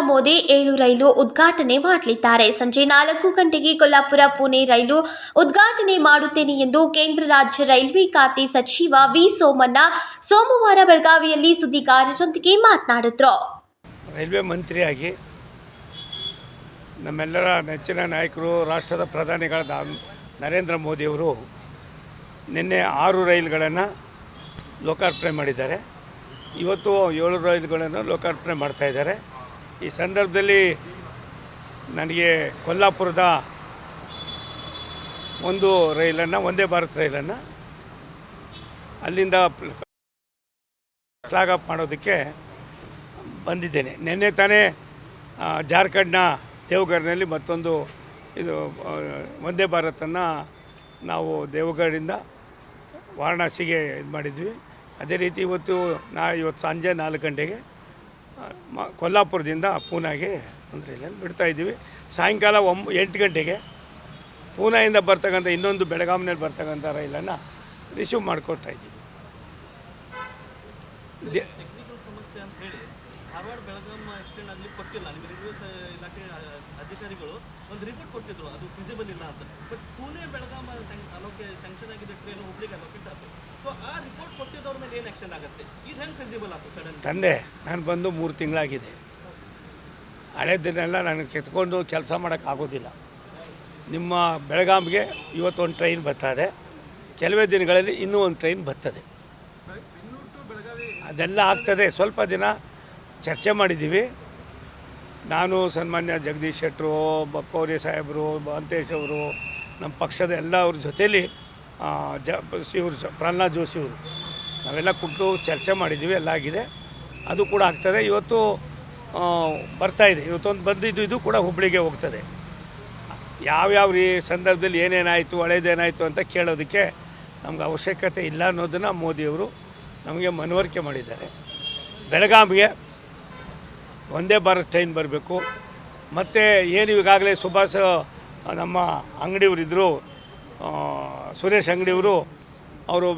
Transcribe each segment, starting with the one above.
ಮೋದಿ ಏಳು ರೈಲು ಉದ್ಘಾಟನೆ ಮಾಡಲಿದ್ದಾರೆ. ಸಂಜೆ ನಾಲ್ಕು ಗಂಟೆಗೆ ಕೊಲ್ಲಾಪುರ ಪುಣೆ ರೈಲು ಉದ್ಘಾಟನೆ ಮಾಡುತ್ತೇನೆ ಎಂದು ಕೇಂದ್ರ ರಾಜ್ಯ ರೈಲ್ವೆ ಖಾತೆ ಸಚಿವ ವಿ ಸೋಮಣ್ಣ ಸೋಮವಾರ ಬೆಳಗಾವಿಯಲ್ಲಿ ಸುದ್ದಿಗಾರರೊಂದಿಗೆ ಮಾತನಾಡಿದ್ರು. ರೈಲ್ವೆ ಮಂತ್ರಿಯಾಗಿ ನಮ್ಮೆಲ್ಲರ ನೆಚ್ಚಿನ ನಾಯಕರು, ರಾಷ್ಟ್ರದ ಪ್ರಧಾನಿಗಳಾದ ನರೇಂದ್ರ ಮೋದಿಯವರು ನಿನ್ನೆ ಆರು ರೈಲುಗಳನ್ನು ಲೋಕಾರ್ಪಣೆ ಮಾಡಿದ್ದಾರೆ. ಇವತ್ತು ಏಳು ರೈಲುಗಳನ್ನು ಲೋಕಾರ್ಪಣೆ ಮಾಡ್ತಾ ಇದ್ದಾರೆ. ಈ ಸಂದರ್ಭದಲ್ಲಿ ನನಗೆ ಕೊಲ್ಲಾಪುರದ ಒಂದು ರೈಲನ್ನು, ಒಂದೇ ಭಾರತ್ ರೈಲನ್ನು ಅಲ್ಲಿಂದ ಫ್ಲಾಗ್ ಅಪ್ ಮಾಡೋದಕ್ಕೆ ಬಂದಿದ್ದೇನೆ. ನಿನ್ನೆ ತಾನೇ ಜಾರ್ಖಂಡ್ನ ದೇವಘರ್ನಲ್ಲಿ ಮತ್ತೊಂದು ಇದು ವಂದೇ ಭಾರತನ್ನು ನಾವು ದೇವಗಢದಿಂದ ವಾರಣಾಸಿಗೆ ಇದು ಮಾಡಿದ್ವಿ ಅದೇ ರೀತಿ ಇವತ್ತು ನಾ, ಇವತ್ತು ಸಂಜೆ ನಾಲ್ಕು ಗಂಟೆಗೆ ಮ, ಕೊಲ್ಲಾಪುರದಿಂದ ಪೂನಾಗೆ ರೈಲನ್ನು ಬಿಡ್ತಾ ಇದ್ದೀವಿ. ಸಾಯಂಕಾಲ ಒಂಬ ಎಂಟು ಗಂಟೆಗೆ ಪೂನಾಯಿಂದ ಬರ್ತಕ್ಕಂಥ ಇನ್ನೊಂದು ಬೆಳಗಾವಿನಲ್ಲಿ ಬರ್ತಕ್ಕಂಥ ರೈಲನ್ನು ರಿಸೀವ್ ಮಾಡ್ಕೊಡ್ತಾ ಇದ್ದೀವಿ. ದೆ ಅಧಿಕಾರಿಗಳು ಒಂದು ರಿಪೋರ್ಟ್ ಕೊಟ್ಟಿದ್ರು. ಅದು ಫಿಸಿಬಲ್ ಇಲ್ಲ ಅಂತ. ಬಟ್ ಪುಣೆ ಬೆಳಗಾಂ ಅಲೋಕೆ ಸ್ಯಾಂಕ್ಷನ್ ಆಗಿದೆ ಟ್ರೈನ್ ಹುಬ್ಳಿಗೆ ಅಲೋಕೇಟ್ ಆಯ್ತು ಸೊ ಆ ರಿಪೋರ್ಟ್ ಕೊಟ್ಟಿದ್ದವ್ರ ಮೇಲೆ ಏನು ಆಕ್ಷನ್ ಆಗುತ್ತೆ? ಇದು ಹೆಂಗೆ ಫಿಸಿಬಲ್ ಆಯ್ತು ಸಡನ್ ತಂದೆ ನಾನು ಬಂದು ಮೂರು ತಿಂಗಳಾಗಿದೆ. ಹಳೆದನ್ನೆಲ್ಲ ನನಗೆ ಕೆತ್ಕೊಂಡು ಕೆಲಸ ಮಾಡೋಕ್ಕಾಗೋದಿಲ್ಲ ನಿಮ್ಮ ಬೆಳಗಾಂಗೆ ಇವತ್ತು ಒಂದು ಟ್ರೈನ್ ಇದೆ ಕೆಲವೇ ದಿನಗಳಲ್ಲಿ ಇನ್ನೂ ಒಂದು ಟ್ರೈನ್ ಬರ್ತದೆ. ಅದೆಲ್ಲ ಆಗ್ತದೆ. ಸ್ವಲ್ಪ ದಿನ ಚರ್ಚೆ ಮಾಡಿದ್ದೀವಿ. ನಾನು ಸನ್ಮಾನ್ಯ ಜಗದೀಶ್ ಶೆಟ್ಟರು ಬಕ್ಕೌರಿ ಸಾಹೇಬರು ಮಹಂತೇಶ್ ಅವರು, ನಮ್ಮ ಪಕ್ಷದ ಎಲ್ಲ ಅವ್ರ ಜೊತೇಲಿ ಜ ಇವರು ಪ್ರಹ್ಲಾದ್ ಜೋಶಿ ಅವರು ನಾವೆಲ್ಲ ಕೂತು ಚರ್ಚೆ ಮಾಡಿದ್ದೀವಿ, ಎಲ್ಲ ಆಗಿದೆ. ಅದು ಕೂಡ ಆಗ್ತದೆ. ಇವತ್ತು ಬರ್ತಾಯಿದೆ ಇವತ್ತೊಂದು ಬಂದಿದ್ದು, ಇದು ಕೂಡ ಹುಬ್ಬಳ್ಳಿಗೆ ಹೋಗ್ತದೆ. ಯಾವ್ಯಾವ ರೀ ಸಂದರ್ಭದಲ್ಲಿ ಏನೇನಾಯಿತು ಹಳೇದೇನಾಯಿತು ಅಂತ ಕೇಳೋದಕ್ಕೆ ನಮ್ಗೆ ಅವಶ್ಯಕತೆ ಇಲ್ಲ ಅನ್ನೋದನ್ನು ಮೋದಿಯವರು ನಮಗೆ ಮನವರಿಕೆ ಮಾಡಿದ್ದಾರೆ. ಬೆಳಗಾವಿಗೆ ಒಂದೇ ಭಾರತ್ ಟ್ರೈನ್ ಬರಬೇಕು. ಮತ್ತು ಏನು ಈಗಾಗಲೇ ಸುಭಾಷ್ ನಮ್ಮ ಅಂಗಡಿಯವರಿದ್ದರು ಸುರೇಶ್ ಅಂಗಡಿಯವರು, ಅವರು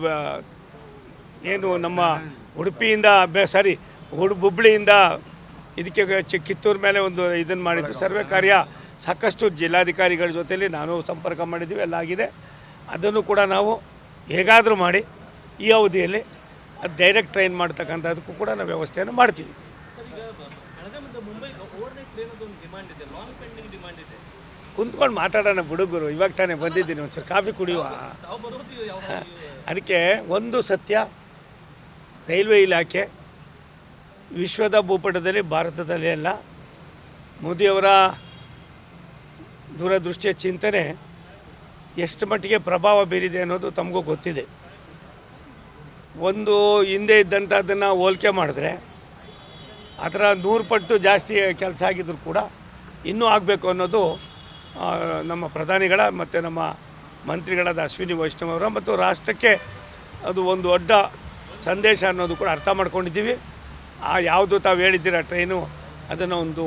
ಏನು ನಮ್ಮ ಉಡುಪಿಯಿಂದ ಬೆ, ಸಾರಿ, ಉಡು ಇದಕ್ಕೆ ಚಿ ಕಿತ್ತೂರು ಮೇಲೆ ಒಂದು ಇದನ್ನು ಮಾಡಿದ್ದು ಸರ್ವೆ ಕಾರ್ಯ ಸಾಕಷ್ಟು ಜಿಲ್ಲಾಧಿಕಾರಿಗಳ ಜೊತೆಯಲ್ಲಿ ನಾನು ಸಂಪರ್ಕ ಮಾಡಿದ್ದೀವಿ, ಎಲ್ಲ ಆಗಿದೆ. ಅದನ್ನು ಕೂಡ ನಾವು ಹೇಗಾದರೂ ಮಾಡಿ, ಈ ಅವಧಿಯಲ್ಲಿ ಅದು ಡೈರೆಕ್ಟ್ ಟ್ರೈನ್ ಮಾಡ್ತಕ್ಕಂಥದ್ದಕ್ಕೂ ಕೂಡ ನಾವು ವ್ಯವಸ್ಥೆಯನ್ನು ಮಾಡ್ತೀವಿ. ಒಂದು ಡಿಮಾಂಡ್ ಇದೆ? ಲಾಂಗ್ ಪೆಂಡಿಂಗ್ ಡಿಮಾಂಡ್ ಇದೆ. ಕುಂತ್ಕೊಂಡು ಮಾತಾಡೋಣ ಹುಡುಗರು ಇವಾಗ ತಾನೇ ಬಂದಿದ್ದೀನಿ. ಒಂದ್ಸರಿ ಕಾಫಿ ಕುಡಿಯುವ. ಅದಕ್ಕೆ ಒಂದು ಸತ್ಯ. ರೈಲ್ವೆ ಇಲಾಖೆ ವಿಶ್ವದ ಭೂಪಟದಲ್ಲಿ ಭಾರತದಲ್ಲಿ ಅಲ್ಲ ಮೋದಿಯವರ ದೂರದೃಷ್ಟಿಯ ಚಿಂತನೆ ಎಷ್ಟು ಮಟ್ಟಿಗೆ ಪ್ರಭಾವ ಬೀರಿದೆ ಅನ್ನೋದು ತಮಗೂ ಗೊತ್ತಿದೆ. ಒಂದು ಹಿಂದೆ ಇದ್ದಂಥದ್ದನ್ನು ಹೋಲಿಕೆ ಮಾಡಿದ್ರೆ ಅದರ ನೂರು ಪಟ್ಟು ಜಾಸ್ತಿ ಕೆಲಸ ಆಗಿದ್ರು ಕೂಡ ಇನ್ನೂ ಆಗಬೇಕು ಅನ್ನೋದು ನಮ್ಮ ಪ್ರಧಾನಿಗಳ ಮತ್ತು ನಮ್ಮ ಮಂತ್ರಿಗಳಾದ ಅಶ್ವಿನಿ ವೈಷ್ಣವ್ ಅವರ ಮತ್ತು ರಾಷ್ಟ್ರಕ್ಕೆ ಅದು ಒಂದು ಅಡ್ಡ ಸಂದೇಶ ಅನ್ನೋದು ಕೂಡ ಅರ್ಥ ಮಾಡ್ಕೊಂಡಿದ್ದೀವಿ. ಆ ಯಾವುದು ತಾವು ಹೇಳಿದ್ದೀರ ಟ್ರೈನು, ಅದನ್ನು ಒಂದು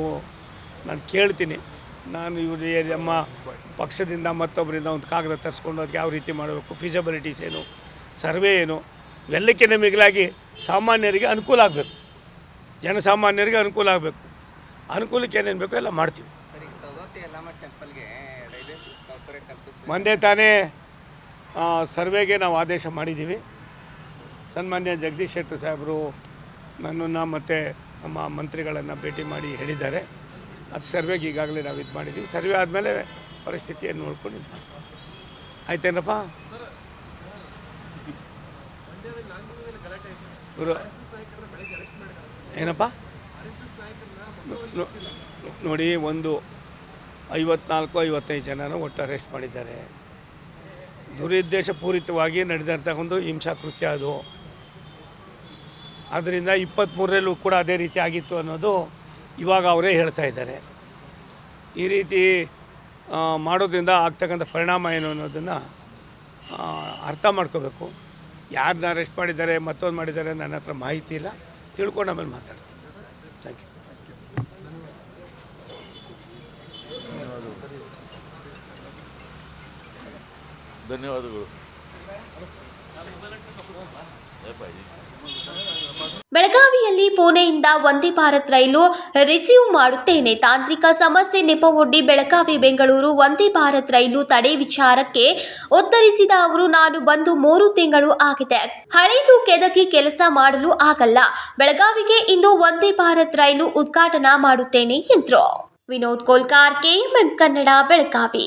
ನಾನು ಕೇಳ್ತೀನಿ. ನಾನು ಇವರು ನಮ್ಮ ಪಕ್ಷದಿಂದ ಮತ್ತೊಬ್ಬರಿಂದ ಒಂದು ಕಾಗದ ತರಿಸ್ಕೊಂಡು ಅದಕ್ಕೆ ಯಾವ ರೀತಿ ಮಾಡಬೇಕು ಫಿಸಬಿಲಿಟೀಸ್ ಏನು, ಸರ್ವೆ ಏನು ಇವೆಲ್ಲಕ್ಕಿಂತ ಮಿಗಿಲಾಗಿ ಸಾಮಾನ್ಯರಿಗೆ ಅನುಕೂಲ ಆಗಬೇಕು. ಜನಸಾಮಾನ್ಯರಿಗೆ ಅನುಕೂಲ ಆಗಬೇಕು. ಅನುಕೂಲಕ್ಕೆ ಏನೇನು ಬೇಕೋ ಎಲ್ಲ ಮಾಡ್ತೀವಿ. ಮೊನ್ನೆ ತಾನೇ ಸರ್ವೆಗೆ ನಾವು ಆದೇಶ ಮಾಡಿದ್ದೀವಿ. ಸನ್ಮಾನ್ಯ ಜಗದೀಶ್ ಶೆಟ್ಟರ್ ಸಾಹೇಬರು ನನ್ನನ್ನು ಮತ್ತು ನಮ್ಮ ಮಂತ್ರಿಗಳನ್ನು ಭೇಟಿ ಮಾಡಿ ಹೇಳಿದ್ದಾರೆ. ಅದು ಸರ್ವೆಗೆ ಈಗಾಗಲೇ ನಾವು ಇದು ಮಾಡಿದ್ದೀವಿ. ಸರ್ವೆ ಆದಮೇಲೆ ಪರಿಸ್ಥಿತಿಯನ್ನು ನೋಡ್ಕೊಂಡು ಇದು ಮಾಡ್ತೀವಿ. ಆಯ್ತೇನಪ್ಪ? ಗುರು ಏನಪ್ಪ? ನೋಡಿ, ಒಂದು ಐವತ್ನಾಲ್ಕು, ಐವತ್ತೈದು ಜನನ ಒಟ್ಟು ಅರೆಸ್ಟ್ ಮಾಡಿದ್ದಾರೆ. ದುರುದ್ದೇಶಪೂರಿತವಾಗಿ ಒಂದು ಹಿಂಸಾಕೃತ್ಯ ಅದು. ಆದ್ದರಿಂದ ಇಪ್ಪತ್ತ್ಮೂರರಲ್ಲೂ ಕೂಡ ಅದೇ ರೀತಿ ಆಗಿತ್ತು ಅನ್ನೋದು ಇವಾಗ ಅವರೇ ಹೇಳ್ತಾ ಇದ್ದಾರೆ. ಈ ರೀತಿ ಮಾಡೋದ್ರಿಂದ ಆಗ್ತಕ್ಕಂಥ ಪರಿಣಾಮ ಏನು ಅನ್ನೋದನ್ನು ಅರ್ಥ ಮಾಡ್ಕೋಬೇಕು. ಯಾರನ್ನ ಅರೆಸ್ಟ್ ಮಾಡಿದ್ದಾರೆ, ಮತ್ತೊಂದು ಮಾಡಿದ್ದಾರೆ ನನ್ನ ಹತ್ರ ಮಾಹಿತಿ ಇಲ್ಲ. ತಿಳ್ಕೊಂಡು ಆಮೇಲೆ ಮಾತಾಡ್ತೀನಿ. ಥ್ಯಾಂಕ್ ಯು ಧನ್ಯವಾದಗಳು. ಬೆಳಗಾವಿಯಲ್ಲಿ ಪುಣೆಯಿಂದ ವಂದೇ ಭಾರತ್ ರೈಲು ರಿಸೀವ್ ಮಾಡುತ್ತೇನೆ. ತಾಂತ್ರಿಕ ಸಮಸ್ಯೆ ನೆಪವೊಡ್ಡಿ ಬೆಳಗಾವಿ ಬೆಂಗಳೂರು ವಂದೇ ಭಾರತ್ ರೈಲು ತಡೆ ವಿಚಾರಕ್ಕೆ ಉತ್ತರಿಸಿದ ಅವರು, ನಾನು ಬಂದು ಮೂರು ತಿಂಗಳು ಆಗಿದೆ. ಹಳೆದು ಕೆದಕಿ ಕೆಲಸ ಮಾಡಲು ಆಗಲ್ಲ. ಬೆಳಗಾವಿಗೆ ಇಂದು ವಂದೇ ಭಾರತ್ ರೈಲು ಉದ್ಘಾಟನಾ ಮಾಡುತ್ತೇನೆ ಎಂದರು. ವಿನೋದ್ ಕೋಲ್ಕಾರ್, ಕೆಎಂಎಂ ಕನ್ನಡ, ಬೆಳಗಾವಿ.